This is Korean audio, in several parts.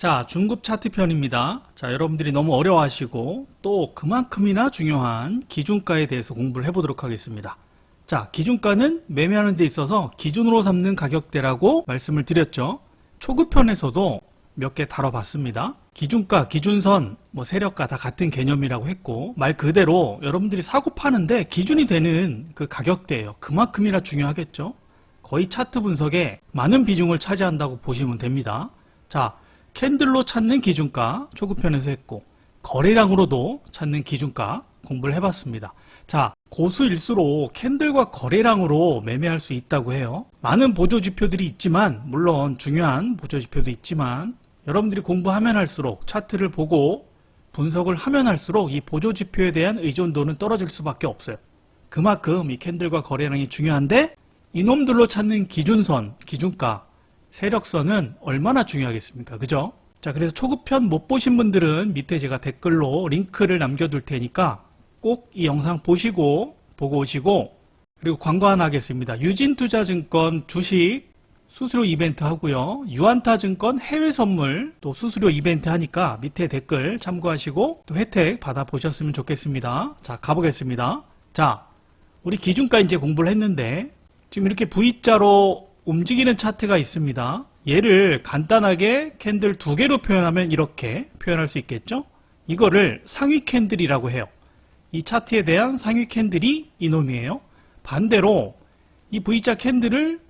자, 중급 차트 편입니다. 자, 여러분들이 너무 어려워하시고 또 그만큼이나 중요한 기준가에 대해서 공부를 해보도록 하겠습니다. 자, 기준가는 매매하는 데 있어서 기준으로 삼는 가격대라고 말씀을 드렸죠. 초급 편에서도 몇 개 다뤄봤습니다. 기준가, 기준선, 뭐 세력가 다 같은 개념이라고 했고 말 그대로 여러분들이 사고 파는데 기준이 되는 그 가격대예요. 그만큼이나 중요하겠죠. 거의 차트 분석에 많은 비중을 차지한다고 보시면 됩니다. 자, 캔들로 찾는 기준가 초급편에서 했고 거래량으로도 찾는 기준가 공부를 해봤습니다. 자, 고수일수록 캔들과 거래량으로 매매할 수 있다고 해요. 많은 보조지표들이 있지만 물론 중요한 보조지표도 있지만 여러분들이 공부하면 할수록 차트를 보고 분석을 하면 할수록 이 보조지표에 대한 의존도는 떨어질 수밖에 없어요. 그만큼 이 캔들과 거래량이 중요한데 이놈들로 찾는 기준선, 기준가, 세력선은 얼마나 중요하겠습니까? 그죠? 자, 그래서 초급편 못 보신 분들은 밑에 제가 댓글로 링크를 남겨둘 테니까 꼭 이 영상 보시고, 보고 오시고, 그리고 광고 하나 하겠습니다. 유진투자증권 주식 수수료 이벤트 하고요. 유한타증권 해외 선물 또 수수료 이벤트 하니까 밑에 댓글 참고하시고 또 혜택 받아보셨으면 좋겠습니다. 자, 가보겠습니다. 자, 우리 기준가 이제 공부를 했는데 지금 이렇게 V자로 움직이는 차트가 있습니다. 얘를 간단하게 캔들 두 개로 표현하면 이렇게 표현할 수 있겠죠? 이거를 상위 캔들이라고 해요. 이 차트에 대한 상위 캔들이 이놈이에요. 반대로 이 V자 캔들을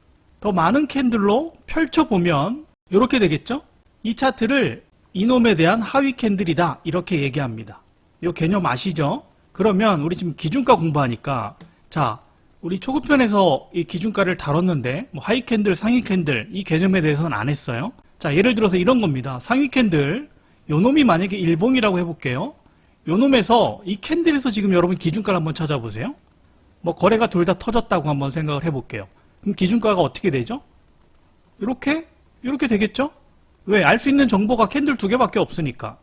더 많은 캔들로 펼쳐보면 이렇게 되겠죠? 이 차트를 이놈에 대한 하위 캔들이다 이렇게 얘기합니다. 이 개념 아시죠? 그러면 우리 지금 기준가 공부하니까 자 우리 초급편에서 이 기준가를 다뤘는데 뭐 하위 캔들, 상위 캔들 이 개념에 대해서는 안 했어요. 자 예를 들어서 이런 겁니다. 상위 캔들 요 놈이 만약에 일봉이라고 해볼게요. 요 놈에서 이 캔들에서 지금 여러분 기준가를 한번 찾아보세요. 뭐 거래가 둘 다 터졌다고 한번 생각을 해볼게요. 그럼 기준가가 어떻게 되죠? 이렇게 이렇게 되겠죠? 왜? 알 수 있는 정보가 캔들 두 개밖에 없으니까.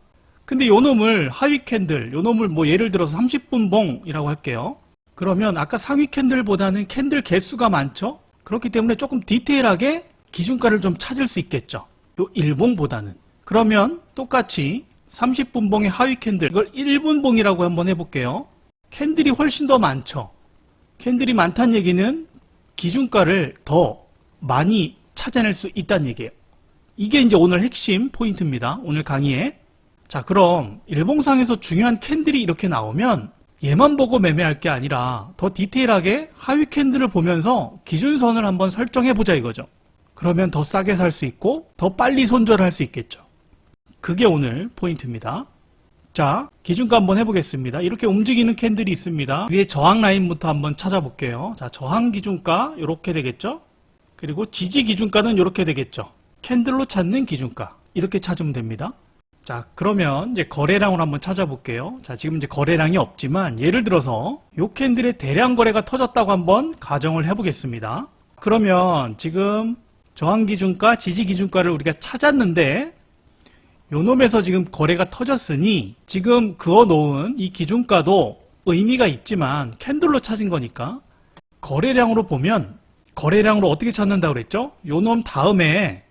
근데 요 놈을 하위 캔들, 요 놈을 뭐 예를 들어서 30분 봉이라고 할게요. 그러면 아까 상위 캔들보다는 캔들 개수가 많죠? 그렇기 때문에 조금 디테일하게 기준가를 좀 찾을 수 있겠죠. 요 1봉보다는. 그러면 똑같이 30분 봉의 하위 캔들, 이걸 1분 봉이라고 한번 해볼게요. 캔들이 훨씬 더 많죠. 캔들이 많다는 얘기는 기준가를 더 많이 찾아낼 수 있다는 얘기예요. 이게 이제 오늘 핵심 포인트입니다. 오늘 강의에. 자, 그럼 일봉상에서 중요한 캔들이 이렇게 나오면 얘만 보고 매매할 게 아니라 더 디테일하게 하위 캔들을 보면서 기준선을 한번 설정해 보자 이거죠. 그러면 더 싸게 살 수 있고 더 빨리 손절할 수 있겠죠. 그게 오늘 포인트입니다. 자, 기준가 한번 해보겠습니다. 이렇게 움직이는 캔들이 있습니다. 위에 저항 라인부터 한번 찾아볼게요. 자, 저항 기준가 이렇게 되겠죠? 그리고 지지 기준가는 이렇게 되겠죠. 캔들로 찾는 기준가 이렇게 찾으면 됩니다. 자, 그러면 이제 거래량을 한번 찾아볼게요. 자, 지금 이제 거래량이 없지만 예를 들어서 요 캔들의 대량 거래가 터졌다고 한번 가정을 해보겠습니다. 그러면 지금 저항 기준가, 지지 기준가를 우리가 찾았는데 요 놈에서 지금 거래가 터졌으니 지금 그어 놓은 이 기준가도 의미가 있지만 캔들로 찾은 거니까 거래량으로 보면 거래량으로 어떻게 찾는다고 그랬죠? 요 놈 다음에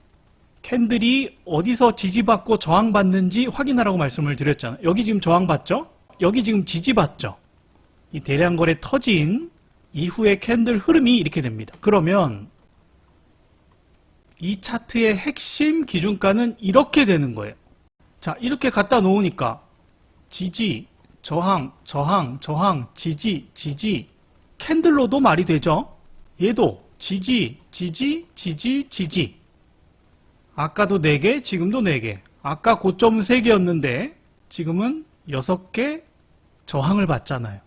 캔들이 어디서 지지받고 저항받는지 확인하라고 말씀을 드렸잖아요. 여기 지금 저항받죠? 여기 지금 지지받죠? 이 대량 거래 터진 이후의 캔들 흐름이 이렇게 됩니다. 그러면 이 차트의 핵심 기준가는 이렇게 되는 거예요. 자, 이렇게 갖다 놓으니까 지지, 저항, 저항, 저항, 지지, 지지 캔들로도 말이 되죠? 얘도 지지, 지지, 지지, 지지 아까도 4개, 지금도 4개 아까 고점은 3개였는데 지금은 6개 저항을 받잖아요.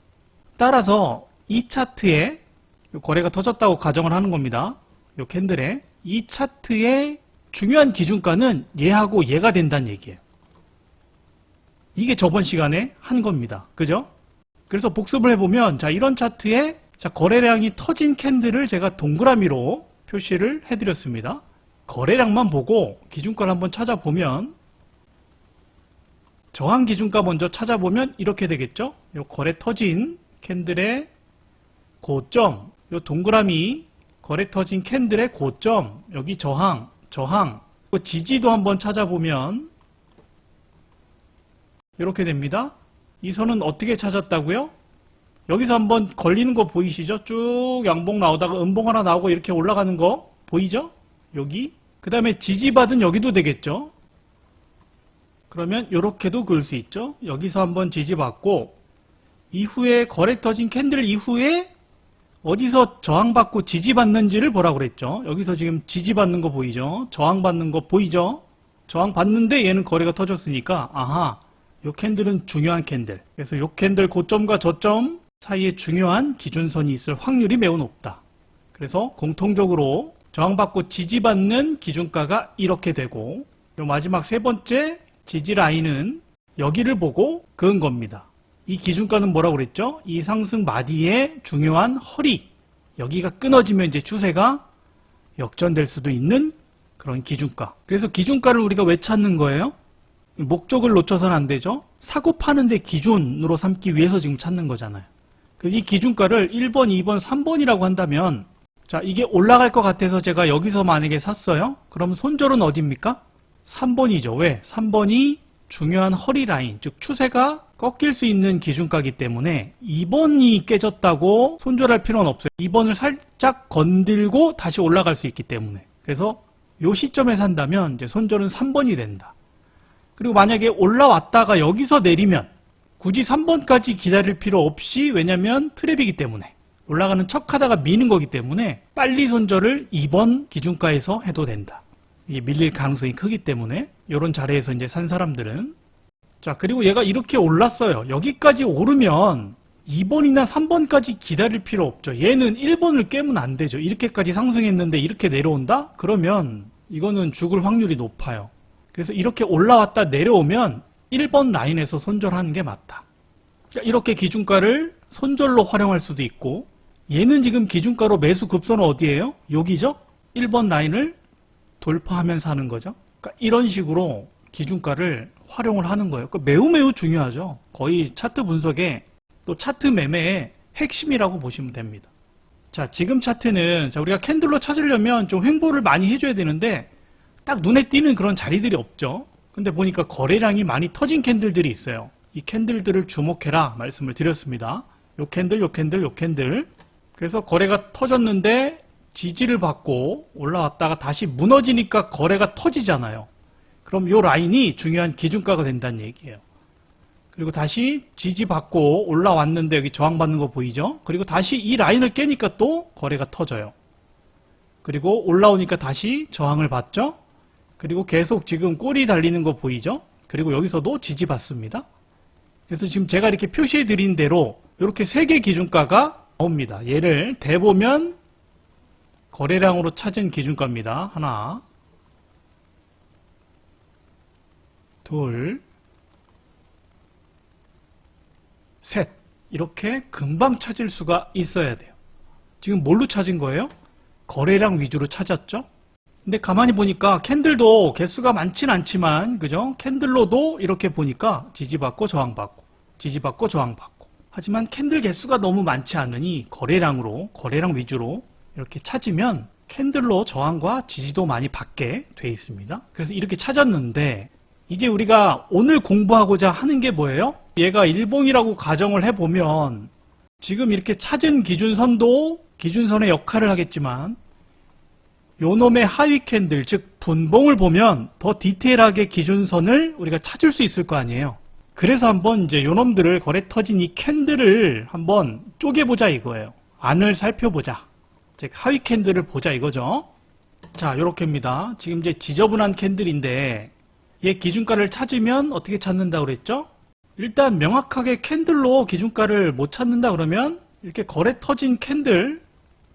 따라서 이 차트에 거래가 터졌다고 가정을 하는 겁니다. 이 캔들에 이 차트의 중요한 기준가는 얘하고 얘가 된다는 얘기예요. 이게 저번 시간에 한 겁니다. 그죠? 그래서 복습을 해보면 자 이런 차트에 자 거래량이 터진 캔들을 제가 동그라미로 표시를 해드렸습니다. 거래량만 보고 기준가를 한번 찾아보면 저항 기준가 먼저 찾아보면 이렇게 되겠죠? 요 거래 터진 캔들의 고점, 요 동그라미 거래 터진 캔들의 고점, 여기 저항, 저항, 그 지지도 한번 찾아보면 이렇게 됩니다. 이 선은 어떻게 찾았다고요? 여기서 한번 걸리는 거 보이시죠? 쭉 양봉 나오다가 음봉 하나 나오고 이렇게 올라가는 거 보이죠? 여기. 그 다음에 지지받은 여기도 되겠죠? 그러면 이렇게도 그을 수 있죠? 여기서 한번 지지받고 이후에 거래 터진 캔들 이후에 어디서 저항받고 지지받는지를 보라고 그랬죠? 여기서 지금 지지받는 거 보이죠? 저항받는 거 보이죠? 저항받는데 얘는 거래가 터졌으니까 아하 요 캔들은 중요한 캔들 그래서 요 캔들 고점과 저점 사이에 중요한 기준선이 있을 확률이 매우 높다. 그래서 공통적으로 저항받고 지지받는 기준가가 이렇게 되고 요 마지막 세 번째 지지 라인은 여기를 보고 그은 겁니다. 이 기준가는 뭐라고 그랬죠? 이 상승 마디의 중요한 허리 여기가 끊어지면 이제 추세가 역전될 수도 있는 그런 기준가. 그래서 기준가를 우리가 왜 찾는 거예요? 목적을 놓쳐서는 안 되죠. 사고 파는데 기준으로 삼기 위해서 지금 찾는 거잖아요. 이 기준가를 1번, 2번, 3번이라고 한다면 자 이게 올라갈 것 같아서 제가 여기서 만약에 샀어요. 그럼 손절은 어디입니까? 3번이죠. 왜? 3번이 중요한 허리 라인, 즉 추세가 꺾일 수 있는 기준가기 때문에 2번이 깨졌다고 손절할 필요는 없어요. 2번을 살짝 건들고 다시 올라갈 수 있기 때문에. 그래서 요 시점에 산다면 이제 손절은 3번이 된다. 그리고 만약에 올라왔다가 여기서 내리면 굳이 3번까지 기다릴 필요 없이 왜냐면 트랩이기 때문에 올라가는 척 하다가 미는 거기 때문에 빨리 손절을 2번 기준가에서 해도 된다. 이게 밀릴 가능성이 크기 때문에 이런 자리에서 이제 산 사람들은 자 그리고 얘가 이렇게 올랐어요. 여기까지 오르면 2번이나 3번까지 기다릴 필요 없죠. 얘는 1번을 깨면 안 되죠. 이렇게까지 상승했는데 이렇게 내려온다? 그러면 이거는 죽을 확률이 높아요. 그래서 이렇게 올라왔다 내려오면 1번 라인에서 손절하는 게 맞다. 자, 이렇게 기준가를 손절로 활용할 수도 있고 얘는 지금 기준가로 매수 급선은 어디예요? 여기죠? 1번 라인을 돌파하면서 하는 거죠. 그러니까 이런 식으로 기준가를 활용을 하는 거예요. 그러니까 매우 매우 중요하죠. 거의 차트 분석에 또 차트 매매의 핵심이라고 보시면 됩니다. 자, 지금 차트는 자, 우리가 캔들로 찾으려면 좀 횡보를 많이 해줘야 되는데 딱 눈에 띄는 그런 자리들이 없죠. 근데 보니까 거래량이 많이 터진 캔들들이 있어요. 이 캔들들을 주목해라 말씀을 드렸습니다. 요 캔들, 요 캔들, 요 캔들. 그래서 거래가 터졌는데 지지를 받고 올라왔다가 다시 무너지니까 거래가 터지잖아요. 그럼 요 라인이 중요한 기준가가 된다는 얘기예요. 그리고 다시 지지받고 올라왔는데 여기 저항받는 거 보이죠? 그리고 다시 이 라인을 깨니까 또 거래가 터져요. 그리고 올라오니까 다시 저항을 받죠? 그리고 계속 지금 꼬리 달리는 거 보이죠? 그리고 여기서도 지지받습니다. 그래서 지금 제가 이렇게 표시해 드린 대로 이렇게 세 개 기준가가 나 옵니다. 얘를 대보면 거래량으로 찾은 기준가입니다. 하나, 둘, 셋. 이렇게 금방 찾을 수가 있어야 돼요. 지금 뭘로 찾은 거예요? 거래량 위주로 찾았죠? 근데 가만히 보니까 캔들도 개수가 많진 않지만, 그죠? 캔들로도 이렇게 보니까 지지받고 저항받고, 지지받고 저항받고. 하지만 캔들 개수가 너무 많지 않으니 거래량으로, 거래량 위주로 이렇게 찾으면 캔들로 저항과 지지도 많이 받게 돼 있습니다. 그래서 이렇게 찾았는데, 이제 우리가 오늘 공부하고자 하는 게 뭐예요? 얘가 일봉이라고 가정을 해보면 지금 이렇게 찾은 기준선도 기준선의 역할을 하겠지만 요놈의 하위 캔들, 즉 분봉을 보면 더 디테일하게 기준선을 우리가 찾을 수 있을 거 아니에요. 그래서 한번 이제 요놈들을 거래 터진 이 캔들을 한번 쪼개보자 이거예요. 안을 살펴보자. 즉 하위 캔들을 보자 이거죠. 자, 요렇게입니다. 지금 이제 지저분한 캔들인데 얘 기준가를 찾으면 어떻게 찾는다 그랬죠? 일단 명확하게 캔들로 기준가를 못 찾는다 그러면 이렇게 거래 터진 캔들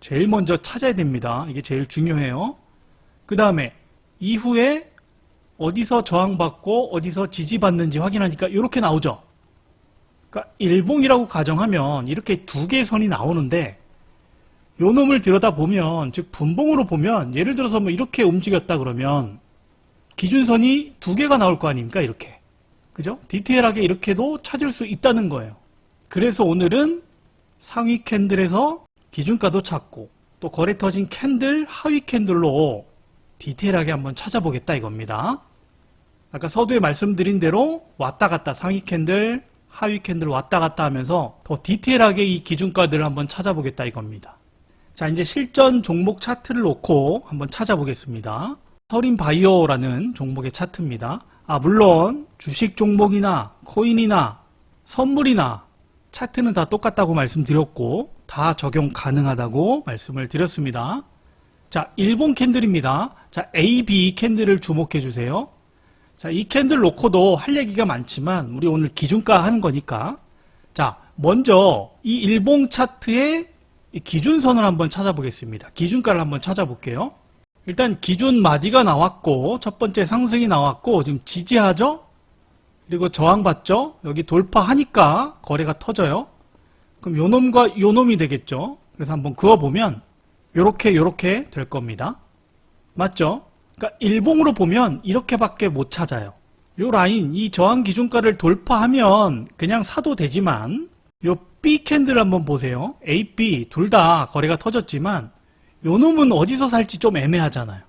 제일 먼저 찾아야 됩니다. 이게 제일 중요해요. 그 다음에 이후에 어디서 저항받고 어디서 지지받는지 확인하니까 이렇게 나오죠. 그러니까 일봉이라고 가정하면 이렇게 두 개의 선이 나오는데 요 놈을 들여다보면 즉 분봉으로 보면 예를 들어서 뭐 이렇게 움직였다 그러면 기준선이 두 개가 나올 거 아닙니까? 이렇게. 그죠? 디테일하게 이렇게도 찾을 수 있다는 거예요. 그래서 오늘은 상위 캔들에서 기준가도 찾고 또 거래 터진 캔들 하위 캔들로 디테일하게 한번 찾아보겠다 이겁니다. 아까 서두에 말씀드린 대로 왔다 갔다 상위 캔들, 하위 캔들 왔다 갔다 하면서 더 디테일하게 이 기준가들을 한번 찾아보겠다 이겁니다. 자, 이제 실전 종목 차트를 놓고 한번 찾아보겠습니다. 서린 바이오라는 종목의 차트입니다. 아, 물론 주식 종목이나 코인이나 선물이나 차트는 다 똑같다고 말씀드렸고 다 적용 가능하다고 말씀을 드렸습니다. 자, 일본 캔들입니다. 자, A, B 캔들을 주목해 주세요. 자, 이 캔들 놓고도 할 얘기가 많지만 우리 오늘 기준가 하는 거니까 자, 먼저 이 일봉 차트의 이 기준선을 한번 찾아보겠습니다. 기준가를 한번 찾아볼게요. 일단 기준 마디가 나왔고 첫 번째 상승이 나왔고 지금 지지하죠? 그리고 저항받죠? 여기 돌파하니까 거래가 터져요. 그럼 요놈과 요놈이 되겠죠? 그래서 한번 그어보면 요렇게 요렇게 될 겁니다. 맞죠? 그러니까 일봉으로 보면 이렇게밖에 못 찾아요. 요 라인, 이 저항 기준가를 돌파하면 그냥 사도 되지만 요 B 캔들 한번 보세요. A, B 둘 다 거래가 터졌지만 요 놈은 어디서 살지 좀 애매하잖아요.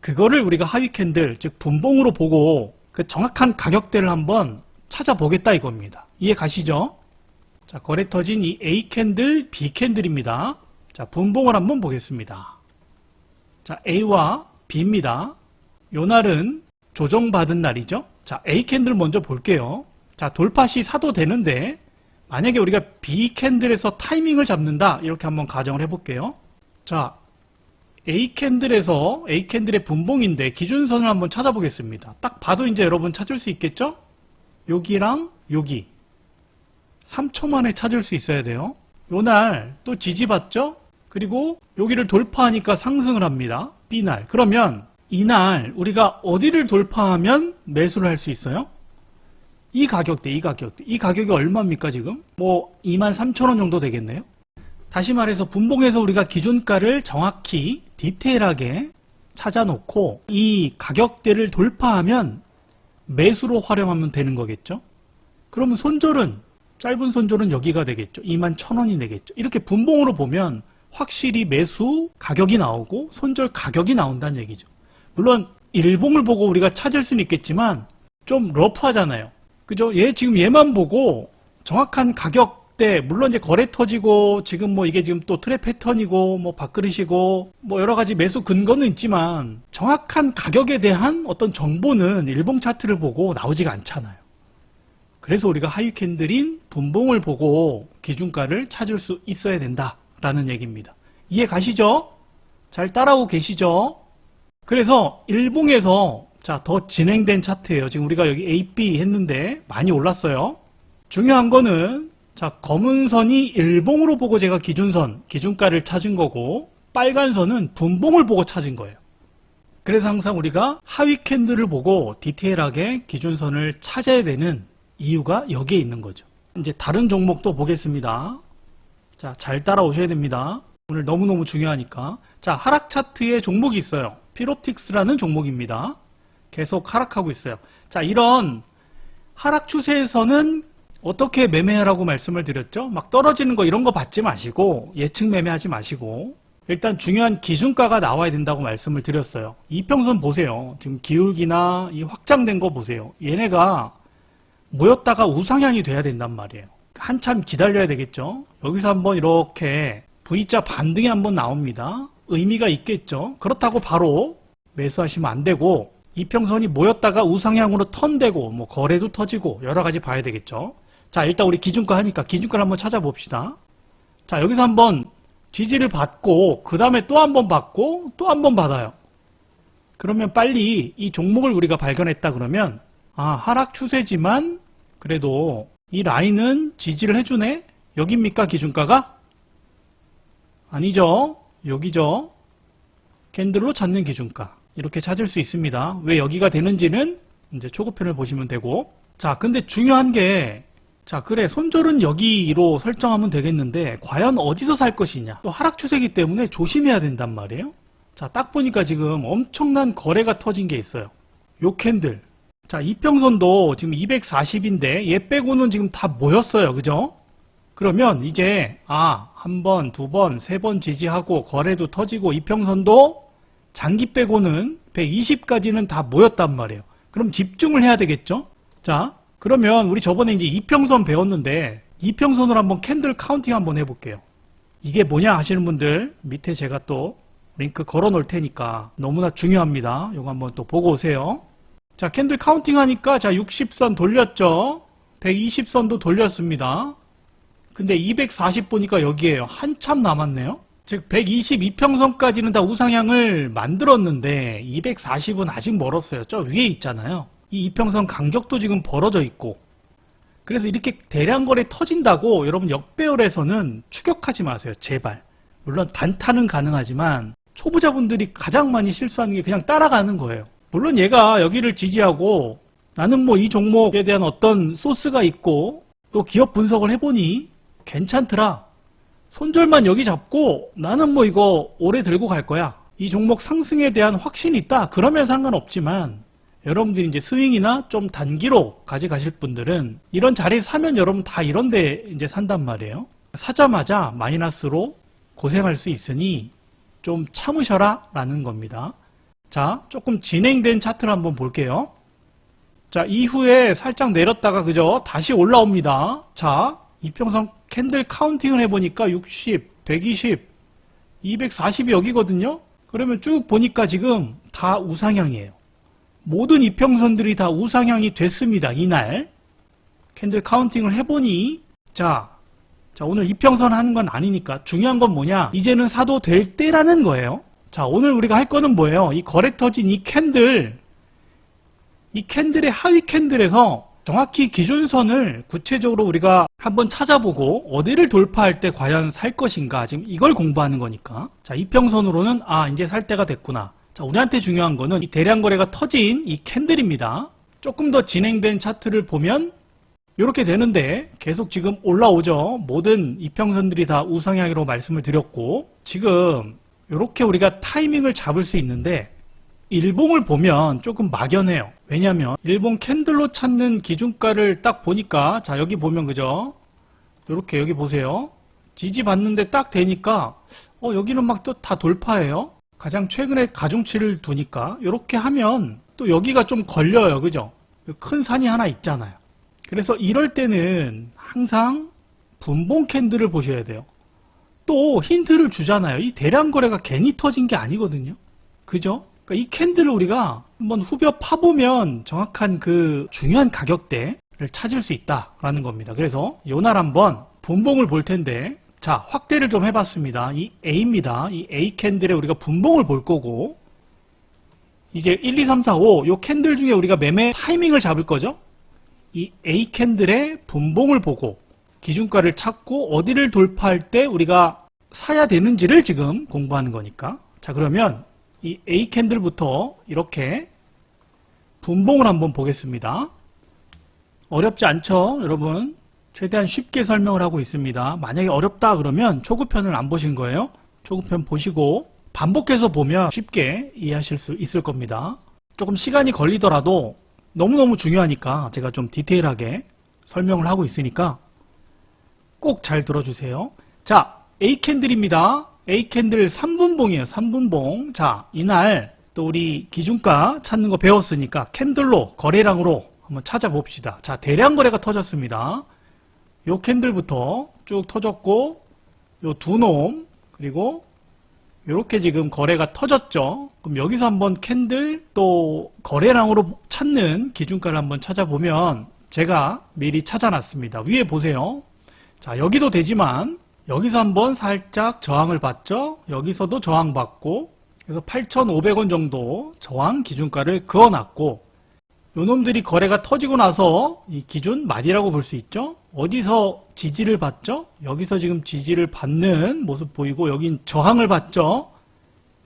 그거를 우리가 하위 캔들, 즉 분봉으로 보고 그 정확한 가격대를 한번 찾아보겠다 이겁니다. 이해 가시죠? 자, 거래 터진 이 A 캔들, B 캔들입니다. 자, 분봉을 한번 보겠습니다. 자, A와 B입니다. 요 날은 조정받은 날이죠. 자, A 캔들 먼저 볼게요. 자, 돌파 시 사도 되는데 만약에 우리가 B 캔들에서 타이밍을 잡는다 이렇게 한번 가정을 해볼게요. 자, A 캔들에서 A 캔들의 분봉인데 기준선을 한번 찾아보겠습니다. 딱 봐도 이제 여러분 찾을 수 있겠죠? 여기랑 여기 3초 만에 찾을 수 있어야 돼요. 요 날 또 지지받죠? 그리고 여기를 돌파하니까 상승을 합니다. B날. 그러면 이날 우리가 어디를 돌파하면 매수를 할 수 있어요? 이 가격대, 이 가격대. 이 가격이 얼마입니까, 지금? 뭐, 23,000원 정도 되겠네요? 다시 말해서 분봉에서 우리가 기준가를 정확히 디테일하게 찾아놓고 이 가격대를 돌파하면 매수로 활용하면 되는 거겠죠? 그러면 손절은 짧은 손절은 여기가 되겠죠. 21,000원이 되겠죠. 이렇게 분봉으로 보면 확실히 매수 가격이 나오고 손절 가격이 나온다는 얘기죠. 물론 일봉을 보고 우리가 찾을 수는 있겠지만 좀 러프하잖아요. 그죠? 얘 지금 얘만 보고 정확한 가격대 물론 이제 거래 터지고 지금 뭐 이게 지금 또 트랩 패턴이고 뭐 밥그릇이고 뭐 여러 가지 매수 근거는 있지만 정확한 가격에 대한 어떤 정보는 일봉 차트를 보고 나오지가 않잖아요. 그래서 우리가 하위 캔들인 분봉을 보고 기준가를 찾을 수 있어야 된다 라는 얘기입니다. 이해 가시죠? 잘 따라오고 계시죠? 그래서 일봉에서 자, 더 진행된 차트예요. 지금 우리가 여기 A, B 했는데 많이 올랐어요. 중요한 거는 자, 검은 선이 일봉으로 보고 제가 기준선, 기준가를 찾은 거고 빨간 선은 분봉을 보고 찾은 거예요. 그래서 항상 우리가 하위 캔들을 보고 디테일하게 기준선을 찾아야 되는 이유가 여기에 있는 거죠. 이제 다른 종목도 보겠습니다. 자, 잘 따라오셔야 됩니다. 오늘 너무너무 중요하니까. 자, 하락 차트에 종목이 있어요. 피롭틱스라는 종목입니다. 계속 하락하고 있어요. 자, 이런 하락 추세에서는 어떻게 매매하라고 말씀을 드렸죠? 막 떨어지는 거 이런 거 받지 마시고 예측 매매하지 마시고 일단 중요한 기준가가 나와야 된다고 말씀을 드렸어요. 이평선 보세요. 지금 기울기나 이 확장된 거 보세요. 얘네가 모였다가 우상향이 돼야 된단 말이에요. 한참 기다려야 되겠죠? 여기서 한번 이렇게 V자 반등이 한번 나옵니다. 의미가 있겠죠? 그렇다고 바로 매수하시면 안 되고 이평선이 모였다가 우상향으로 턴되고 뭐 거래도 터지고 여러 가지 봐야 되겠죠. 자 일단 우리 기준가 하니까 기준가를 한번 찾아봅시다. 자 여기서 한번 지지를 받고 그 다음에 또 한번 받고 또 한번 받아요. 그러면 빨리 이 종목을 우리가 발견했다 그러면 아 하락 추세지만 그래도 이 라인은 지지를 해주네 여기입니까 기준가가? 아니죠 여기죠 캔들로 찾는 기준가 이렇게 찾을 수 있습니다. 왜 여기가 되는지는 이제 초급편을 보시면 되고. 자, 근데 중요한 게, 자, 그래, 손절은 여기로 설정하면 되겠는데, 과연 어디서 살 것이냐. 또 하락 추세기 때문에 조심해야 된단 말이에요. 자, 딱 보니까 지금 엄청난 거래가 터진 게 있어요. 요 캔들. 자, 이평선도 지금 240인데, 얘 빼고는 지금 다 모였어요. 그죠? 그러면 이제, 아, 한 번, 두 번, 세 번 지지하고, 거래도 터지고, 이평선도 장기 빼고는 120까지는 다 모였단 말이에요. 그럼 집중을 해야 되겠죠? 자, 그러면 우리 저번에 이제 이평선 배웠는데 이평선으로 한번 캔들 카운팅 한번 해볼게요. 이게 뭐냐 하시는 분들 밑에 제가 또 링크 걸어 놓을 테니까 너무나 중요합니다. 이거 한번 또 보고 오세요. 자, 캔들 카운팅 하니까 자, 60선 돌렸죠? 120선도 돌렸습니다. 근데 240 보니까 여기에요. 한참 남았네요. 즉 122평선까지는 다 우상향을 만들었는데 240은 아직 멀었어요. 저 위에 있잖아요. 이 이평선 간격도 지금 벌어져 있고 그래서 이렇게 대량 거래 터진다고 여러분 역배열에서는 추격하지 마세요. 제발. 물론 단타는 가능하지만 초보자분들이 가장 많이 실수하는 게 그냥 따라가는 거예요. 물론 얘가 여기를 지지하고 나는 뭐 이 종목에 대한 어떤 소스가 있고 또 기업 분석을 해보니 괜찮더라. 손절만 여기 잡고 나는 뭐 이거 오래 들고 갈 거야. 이 종목 상승에 대한 확신이 있다. 그러면 상관없지만 여러분들이 이제 스윙이나 좀 단기로 가져가실 분들은 이런 자리 사면 여러분 다 이런 데 이제 산단 말이에요. 사자마자 마이너스로 고생할 수 있으니 좀 참으셔라 라는 겁니다. 자, 조금 진행된 차트를 한번 볼게요. 자, 이후에 살짝 내렸다가 그죠? 다시 올라옵니다. 자, 이평선 캔들 카운팅을 해보니까 60, 120, 240이 여기거든요? 그러면 쭉 보니까 지금 다 우상향이에요. 모든 이평선들이 다 우상향이 됐습니다. 이날. 캔들 카운팅을 해보니, 자, 자, 오늘 이평선 하는 건 아니니까 중요한 건 뭐냐? 이제는 사도 될 때라는 거예요. 자, 오늘 우리가 할 거는 뭐예요? 이 거래 터진 이 캔들, 이 캔들의 하위 캔들에서 정확히 기준선을 구체적으로 우리가 한번 찾아보고 어디를 돌파할 때 과연 살 것인가. 지금 이걸 공부하는 거니까. 자 이평선으로는 아 이제 살 때가 됐구나. 자 우리한테 중요한 거는 이 대량 거래가 터진 이 캔들입니다. 조금 더 진행된 차트를 보면 이렇게 되는데 계속 지금 올라오죠. 모든 이평선들이 다 우상향으로 말씀을 드렸고 지금 이렇게 우리가 타이밍을 잡을 수 있는데 일봉을 보면 조금 막연해요. 왜냐면 일본 캔들로 찾는 기준가를 딱 보니까 자 여기 보면 그죠? 이렇게 여기 보세요. 지지 받는데 딱 되니까 어 여기는 막 또 다 돌파해요. 가장 최근에 가중치를 두니까 이렇게 하면 또 여기가 좀 걸려요. 그죠? 큰 산이 하나 있잖아요. 그래서 이럴 때는 항상 분봉 캔들을 보셔야 돼요. 또 힌트를 주잖아요. 이 대량 거래가 괜히 터진 게 아니거든요. 그죠? 그러니까 이 캔들을 우리가 한번 후벼 파보면 정확한 그 중요한 가격대를 찾을 수 있다라는 겁니다. 그래서 요날 한번 분봉을 볼 텐데 자 확대를 좀 해봤습니다. 이 A입니다. 이 A 캔들에 우리가 분봉을 볼 거고 이제 1, 2, 3, 4, 5 요 캔들 중에 우리가 매매 타이밍을 잡을 거죠. 이 A 캔들의 분봉을 보고 기준가를 찾고 어디를 돌파할 때 우리가 사야 되는지를 지금 공부하는 거니까 자 그러면 이 A 캔들부터 이렇게 분봉을 한번 보겠습니다. 어렵지 않죠, 여러분? 최대한 쉽게 설명을 하고 있습니다. 만약에 어렵다 그러면 초급편을 안 보신 거예요. 초급편 보시고 반복해서 보면 쉽게 이해하실 수 있을 겁니다. 조금 시간이 걸리더라도 너무너무 중요하니까 제가 좀 디테일하게 설명을 하고 있으니까 꼭 잘 들어주세요. 자, A 캔들입니다. A 캔들 3분봉이에요. 3분봉. 자, 이날 또 우리 기준가 찾는 거 배웠으니까 캔들로 거래량으로 한번 찾아봅시다. 자, 대량 거래가 터졌습니다. 요 캔들부터 쭉 터졌고 요 두 놈 그리고 이렇게 지금 거래가 터졌죠. 그럼 여기서 한번 캔들 또 거래량으로 찾는 기준가를 한번 찾아보면 제가 미리 찾아놨습니다. 위에 보세요. 자, 여기도 되지만 여기서 한번 살짝 저항을 받죠. 여기서도 저항받고 그래서 8,500원 정도 저항 기준가를 그어놨고 요놈들이 거래가 터지고 나서 이 기준 말이라고 볼 수 있죠. 어디서 지지를 받죠? 여기서 지금 지지를 받는 모습 보이고 여긴 저항을 받죠.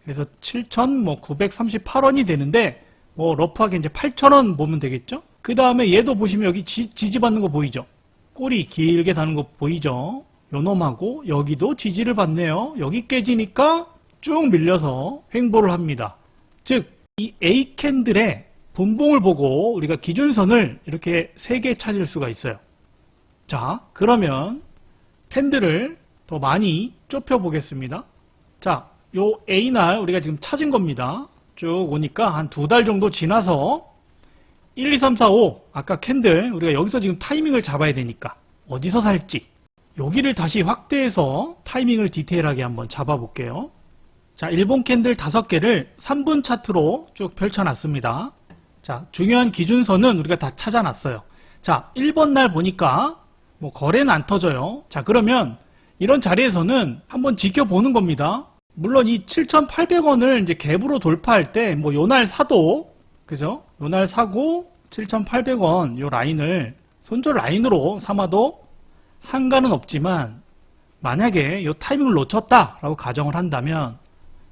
그래서 7,938원이 되는데 뭐 러프하게 이제 8,000원 보면 되겠죠. 그 다음에 얘도 보시면 여기 지, 지지 받는 거 보이죠? 꼬리 길게 다는 거 보이죠? 요놈하고 여기도 지지를 받네요. 여기 깨지니까 쭉 밀려서 횡보를 합니다. 즉, 이 A 캔들의 분봉을 보고 우리가 기준선을 이렇게 세개 찾을 수가 있어요. 자, 그러면 캔들을 더 많이 좁혀 보겠습니다. 자, 요 A날 우리가 지금 찾은 겁니다. 쭉 오니까 한 두 달 정도 지나서 1, 2, 3, 4, 5 아까 캔들 우리가 여기서 지금 타이밍을 잡아야 되니까 어디서 살지 여기를 다시 확대해서 타이밍을 디테일하게 한번 잡아볼게요. 자, 일본 캔들 5개를 3분 차트로 쭉 펼쳐놨습니다. 자, 중요한 기준선은 우리가 다 찾아놨어요. 자, 1번 날 보니까 뭐 거래는 안 터져요. 자, 그러면 이런 자리에서는 한번 지켜보는 겁니다. 물론 이 7,800원을 이제 갭으로 돌파할 때 뭐 요 날 사도 그죠? 요날 사고 7,800원 요 라인을 손절 라인으로 삼아도 상관은 없지만 만약에 요 타이밍을 놓쳤다라고 가정을 한다면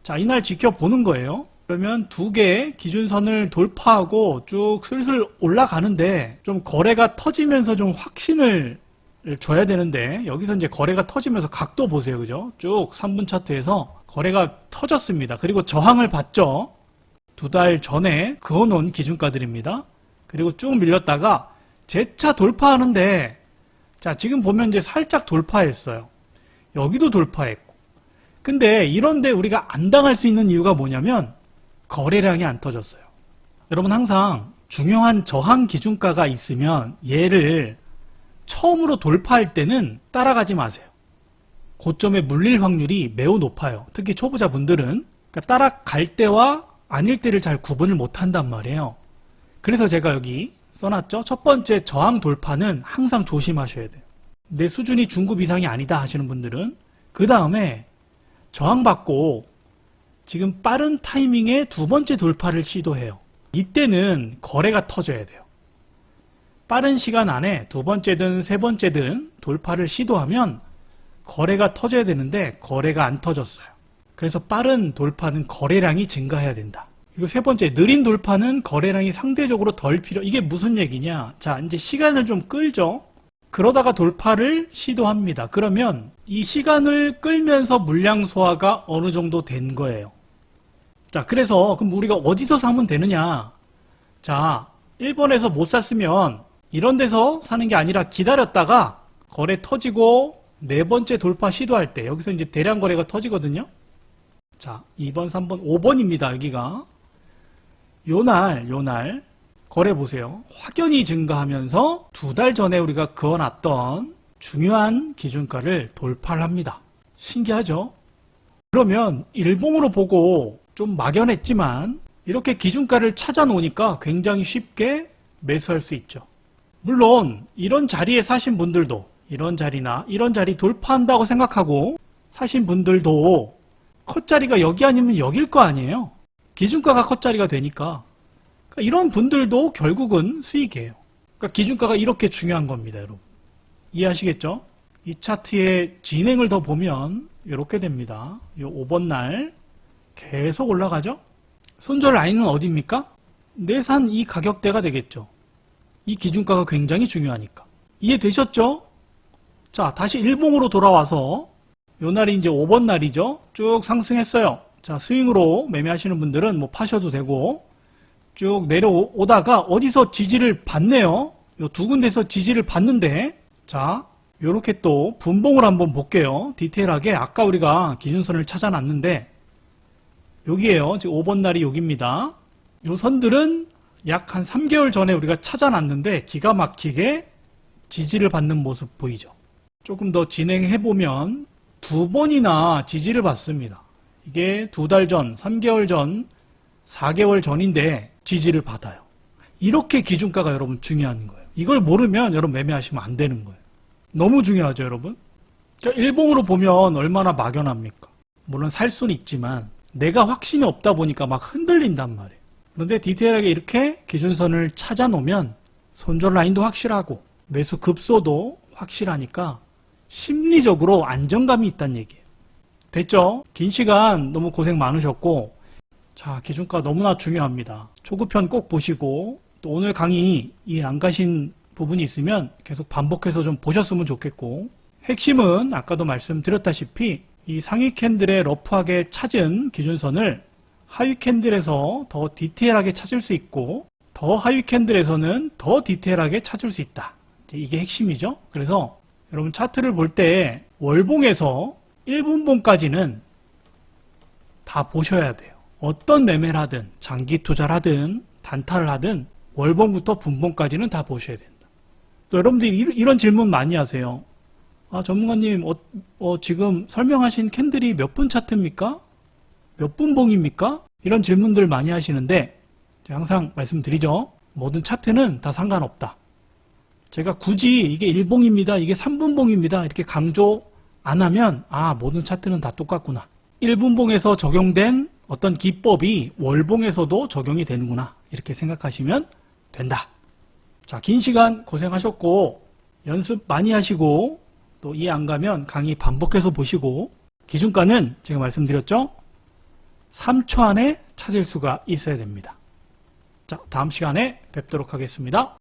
자, 이날 지켜보는 거예요. 그러면 두 개의 기준선을 돌파하고 쭉 슬슬 올라가는데 좀 거래가 터지면서 좀 확신을 줘야 되는데 여기서 이제 거래가 터지면서 각도 보세요. 그죠? 쭉 3분 차트에서 거래가 터졌습니다. 그리고 저항을 받죠. 두 달 전에 그어놓은 기준가들입니다. 그리고 쭉 밀렸다가 재차 돌파하는데 자, 지금 보면 이제 살짝 돌파했어요. 여기도 돌파했고. 근데 이런데 우리가 안 당할 수 있는 이유가 뭐냐면 거래량이 안 터졌어요. 여러분 항상 중요한 저항 기준가가 있으면 얘를 처음으로 돌파할 때는 따라가지 마세요. 고점에 물릴 확률이 매우 높아요. 특히 초보자분들은 그러니까 따라갈 때와 아닐 때를 잘 구분을 못 한단 말이에요. 그래서 제가 여기 써놨죠. 첫 번째 저항 돌파는 항상 조심하셔야 돼요. 내 수준이 중급 이상이 아니다 하시는 분들은 그 다음에 저항받고 지금 빠른 타이밍에 두 번째 돌파를 시도해요. 이때는 거래가 터져야 돼요. 빠른 시간 안에 두 번째든 세 번째든 돌파를 시도하면 거래가 터져야 되는데 거래가 안 터졌어요. 그래서 빠른 돌파는 거래량이 증가해야 된다. 그리고 세 번째 느린 돌파는 거래량이 상대적으로 덜 필요. 이게 무슨 얘기냐? 자, 이제 시간을 좀 끌죠. 그러다가 돌파를 시도합니다. 그러면 이 시간을 끌면서 물량 소화가 어느 정도 된 거예요. 자, 그래서 그럼 우리가 어디서 사면 되느냐? 자, 1번에서 못 샀으면 이런 데서 사는 게 아니라 기다렸다가 거래 터지고 네 번째 돌파 시도할 때 여기서 이제 대량 거래가 터지거든요. 자, 2번, 3번, 5번입니다. 여기가 요 날, 요 날 거래 보세요. 확연히 증가하면서 두 달 전에 우리가 그어놨던 중요한 기준가를 돌파를 합니다. 신기하죠? 그러면 일봉으로 보고 좀 막연했지만 이렇게 기준가를 찾아 놓으니까 굉장히 쉽게 매수할 수 있죠. 물론 이런 자리에 사신 분들도 이런 자리나 이런 자리 돌파한다고 생각하고 사신 분들도 컷자리가 여기 아니면 여길 거 아니에요. 기준가가 컷자리가 되니까 그러니까 이런 분들도 결국은 수익이에요. 그러니까 기준가가 이렇게 중요한 겁니다, 여러분. 이해하시겠죠? 이 차트의 진행을 더 보면 이렇게 됩니다. 이 5번 날 계속 올라가죠? 손절 라인은 어디입니까? 내산 이 가격대가 되겠죠. 이 기준가가 굉장히 중요하니까. 이해되셨죠? 자, 다시 일봉으로 돌아와서 요 날이 이제 5번 날이죠. 쭉 상승했어요. 자, 스윙으로 매매하시는 분들은 뭐 파셔도 되고 쭉 내려오다가 어디서 지지를 받네요. 요 두 군데서 지지를 받는데 자, 요렇게 또 분봉을 한번 볼게요. 디테일하게 아까 우리가 기준선을 찾아놨는데 여기에요. 지금 5번 날이 여기입니다. 요 선들은 약 한 3개월 전에 우리가 찾아놨는데 기가 막히게 지지를 받는 모습 보이죠. 조금 더 진행해 보면 두 번이나 지지를 받습니다. 이게 두 달 전, 3개월 전, 4개월 전인데 지지를 받아요. 이렇게 기준가가 여러분 중요한 거예요. 이걸 모르면 여러분 매매하시면 안 되는 거예요. 너무 중요하죠, 여러분? 자, 일봉으로 보면 얼마나 막연합니까? 물론 살 수는 있지만 내가 확신이 없다 보니까 막 흔들린단 말이에요. 그런데 디테일하게 이렇게 기준선을 찾아 놓으면 손절 라인도 확실하고 매수 급소도 확실하니까 심리적으로 안정감이 있다는 얘기예요. 됐죠? 긴 시간 너무 고생 많으셨고 자 기준가 너무나 중요합니다. 초급편 꼭 보시고 또 오늘 강의 이해 안 가신 부분이 있으면 계속 반복해서 좀 보셨으면 좋겠고 핵심은 아까도 말씀드렸다시피 이 상위 캔들의 러프하게 찾은 기준선을 하위 캔들에서 더 디테일하게 찾을 수 있고 더 하위 캔들에서는 더 디테일하게 찾을 수 있다. 이게 핵심이죠. 그래서 여러분 차트를 볼 때 월봉에서 1분봉까지는 다 보셔야 돼요. 어떤 매매를 하든 장기 투자를 하든 단타를 하든 월봉부터 분봉까지는 다 보셔야 된다. 또 여러분들이 이- 이런 질문 많이 하세요. 아, 전문가님, 어, 어, 지금 설명하신 캔들이 몇 분 차트입니까? 몇 분봉입니까? 이런 질문들 많이 하시는데, 항상 말씀드리죠. 모든 차트는 다 상관없다. 제가 굳이 이게 1봉입니다. 이게 3분봉입니다. 이렇게 강조 안 하면, 아, 모든 차트는 다 똑같구나. 1분봉에서 적용된 어떤 기법이 월봉에서도 적용이 되는구나. 이렇게 생각하시면 된다. 자, 긴 시간 고생하셨고, 연습 많이 하시고, 또 이해 안 가면 강의 반복해서 보시고, 기준가는 제가 말씀드렸죠? 3초 안에 찾을 수가 있어야 됩니다. 자, 다음 시간에 뵙도록 하겠습니다.